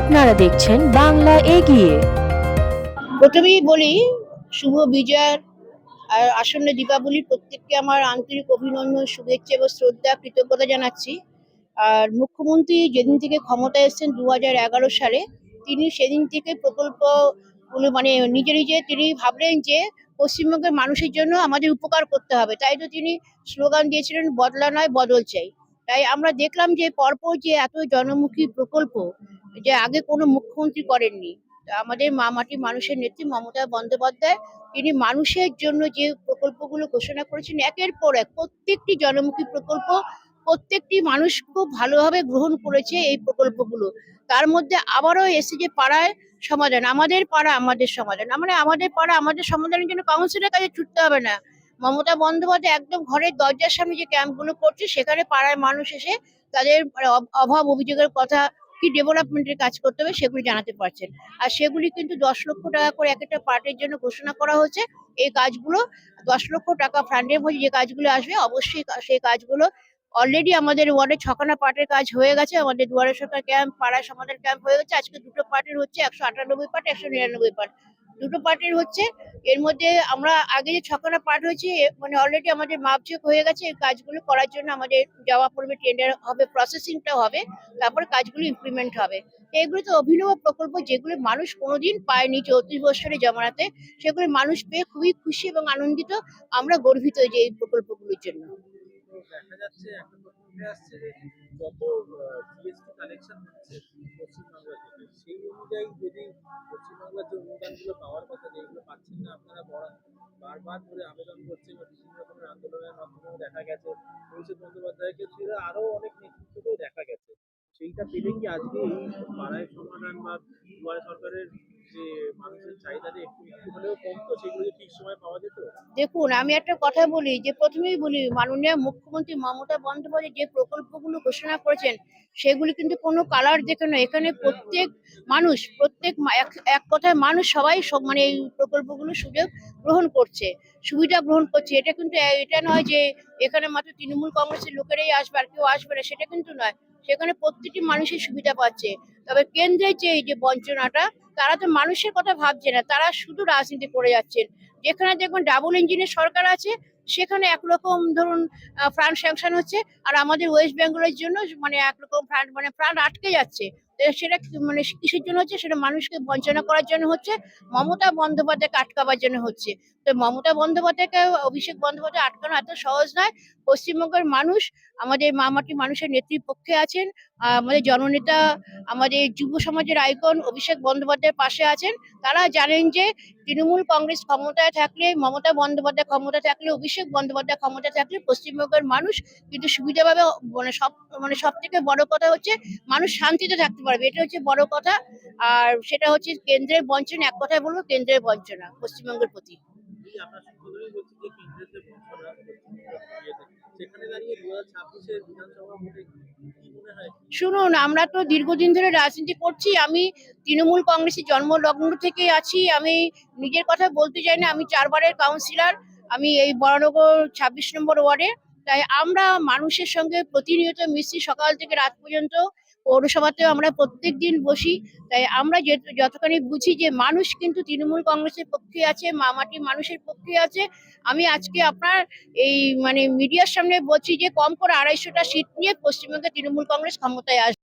আপনারা দেখছেন বাংলা এগিয়ে। প্রথমেই বলি, শুভ বিজয়ার, আর আসন্ন দীপাবলির প্রত্যেককে আমার আন্তরিক অভিনন্দন, শুভেচ্ছা এবং শ্রদ্ধা, কৃতজ্ঞতা জানাচ্ছি। আর মুখ্যমন্ত্রী যেদিন থেকে ক্ষমতায় এসেছেন দু সালে, তিনি সেদিন থেকে প্রকল্পগুলো মানে নিজে নিজে তিনি ভাবলেন যে পশ্চিমবঙ্গের মানুষের জন্য আমাদের উপকার করতে হবে। তাই তো তিনি স্লোগান দিয়েছিলেন, বদলা নয়, বদল চাই। তাই আমরা দেখলাম যে পরপর যে এত জনমুখী প্রকল্প, যে আগে কোনো মুখ্যমন্ত্রী করেননি। আমাদের মা মাটি মানুষের নেত্রী মমতা বন্দ্যোপাধ্যায়, তিনি মানুষের জন্য যে প্রকল্পগুলো ঘোষণা করেছেন, একের পর এক প্রত্যেকটি জনমুখী প্রকল্প প্রত্যেকটি মানুষ খুব ভালোভাবে গ্রহণ করেছে এই প্রকল্পগুলো। তার মধ্যে আবারও এসে যে পাড়ায় সমাধান, আমাদের পাড়া আমাদের সমাধান। মানে আমাদের পাড়া আমাদের সমাধানের জন্য কাউন্সিলের কাছে ছুটতে হবে না। মমতা বন্দ্যোপাধ্যায় একদম ঘরের দরজার সামনে যে ক্যাম্পগুলো করছে, সেখানে পাড়ায় মানুষ এসে তাদের অভাব অভিযোগের কথা কি ডেভেলপমেন্টের কাজ করতে হবে সেগুলি জানাতে পারছেন। আর সেগুলি কিন্তু দশ লক্ষ টাকা করে এক একটা পার্টের জন্য ঘোষণা করা হচ্ছে এই কাজগুলো দশ লক্ষ টাকা ফান্ডের মধ্যে যে কাজগুলো আসবে, অবশ্যই সেই কাজগুলো অলরেডি আমাদের ওয়ার্ডে ছখানা পার্টের কাজ হয়ে গেছে। আমাদের দুয়ারে সরকার ক্যাম্প পাড়ায় সমাধান ক্যাম্প হয়ে গেছে। আজকে দুটো পার্টের হচ্ছে একশো আটানব্বই পার্ট, একশো নিরানব্বই পার্ট। দুটো পার্টের হচ্ছে, এর মধ্যে আমরা আগে যে ছখানা পার্ট হয়েছে মানে অলরেডি আমাদের মাপচেক হয়ে গেছে, এই কাজগুলো করার জন্য আমাদের যাওয়া পড়বে টেন্ডার হবে প্রসেসিংটা হবে, তারপরে কাজগুলো ইমপ্লিমেন্ট হবে। এগুলো তো অভিনব প্রকল্প, যেগুলো মানুষ কোনোদিন পায়নি চৌত্রিশ বছরের জমানাতে, সেগুলো মানুষ পেয়ে খুবই খুশি এবং আনন্দিত, আমরা গর্বিত যে এই প্রকল্পগুলোর জন্য। দেখা যাচ্ছে একটা প্রশ্ন উঠে আসছে যে যত জিএসটি কালেকশন হচ্ছে পশ্চিমবাংলা থেকে সেই অনুযায়ী যদি পশ্চিমবাংলার যে অনুদানগুলো পাওয়ার কথা যেগুলো পাচ্ছেন না আপনারা বড় বারবার করে আবেদন করছেন বা বিভিন্ন রকমের আন্দোলনের মাধ্যমেও দেখা গেছে অভিষেক বন্দ্যোপাধ্যায়কে ছিল আরও অনেক নেতৃত্বকেও দেখা গেছে। সেইটা পেলে কি আজকে এই পাড়ায় সমাধান বা দুয়ারে সরকারের মানুষের দেখুন, আমি একটা কথা বলি, যে প্রথমেই বলি, মাননীয় মুখ্যমন্ত্রী মমতা বন্দ্যোপাধ্যায় যে প্রকল্পগুলো ঘোষণা করেছেন, সেগুলি কিন্তু কোনো কালার দেখে নয়। এখানে প্রত্যেক মানুষ, প্রত্যেক এক কথায় মানুষ সবাই মানে এই প্রকল্পগুলো সুযোগ গ্রহণ করছে, সুবিধা গ্রহণ করছে। এটা কিন্তু, এটা নয় যে এখানে মাত্র তৃণমূল কংগ্রেসের লোকেরাই আসবে আর কেউ আসবে না, সেটা কিন্তু নয়। সেখানে প্রত্যেকটি মানুষই সুবিধা পাচ্ছে। তবে কেন্দ্রের যে, এই যে বঞ্চনাটা তারা তো মানুষের কথা ভাবছে না, তারা শুধু রাজনীতি করে যাচ্ছেন। যেখানে দেখবেন ডাবল ইঞ্জিনের সরকার আছে, সেখানে একরকম ধরুন ফান্ড স্যাংশন হচ্ছে, আর আমাদের ওয়েস্ট বেঙ্গলের জন্য মানে একরকম ফান্ড মানে ফান্ড আটকে যাচ্ছে। সেটা মানে কিসের জন্য হচ্ছে? সেটা মানুষকে বঞ্চনা করার জন্য হচ্ছে, মমতা বন্দ্যোপাধ্যায়কে আটকাবার জন্য হচ্ছে। তো মমতা বন্দ্যোপাধ্যায়কে অভিষেক বন্দ্যোপাধ্যায় আটকানো এত সহজ নয়। পশ্চিমবঙ্গের মানুষ, আমাদের মামাটি মানুষের নেত্রীর পক্ষে আছেন আমাদের জননেতা আমাদের যুব সমাজের আইকন অভিষেক বন্দ্যোপাধ্যায়ের পাশে আছেন। তারা জানেন যে তৃণমূল কংগ্রেস ক্ষমতায় থাকলে, মমতা বন্দ্যোপাধ্যায় ক্ষমতা থাকলে, অভিষেক বন্দ্যোপাধ্যায় ক্ষমতা থাকলে পশ্চিমবঙ্গের মানুষ কিন্তু সুবিধা পাবে মানে সব মানে সব থেকে বড় কথা হচ্ছে মানুষ শান্তিতে থাকতে পারবে। এটা হচ্ছে বড় কথা। আর সেটা হচ্ছে কেন্দ্রের বঞ্চনা। এক কথায় বলব কেন্দ্রের বঞ্চনা পশ্চিমবঙ্গের প্রতি। সেখানে দাঁড়িয়ে দু হাজার ছাব্বিশের বিধানসভা ভোটে শুনুন, আমরা তো দীর্ঘদিন ধরে রাজনীতি করছি, আমি তৃণমূল কংগ্রেসের জন্মলগ্ন থেকে আছি, আমি নিজের কথা বলতে চাই না, আমি চারবারের কাউন্সিলর আমি এই বরানগর ছাব্বিশ নম্বর ওয়ার্ডে, তাই আমরা মানুষের সঙ্গে প্রতিনিয়ত মিশি সকাল থেকে রাত পর্যন্ত। পৌরসভাতেও আমরা প্রত্যেক দিন বসি। তাই আমরা যতখানি বুঝি যে মানুষ কিন্তু তৃণমূল কংগ্রেসের পক্ষে আছে মামাটি মানুষের পক্ষে আছে। আমি আজকে আপনার এই মানে মিডিয়ার সামনে বলছি যে কম করে আড়াইশোটা সিট নিয়ে পশ্চিমবঙ্গে তৃণমূল কংগ্রেস ক্ষমতায় আসবে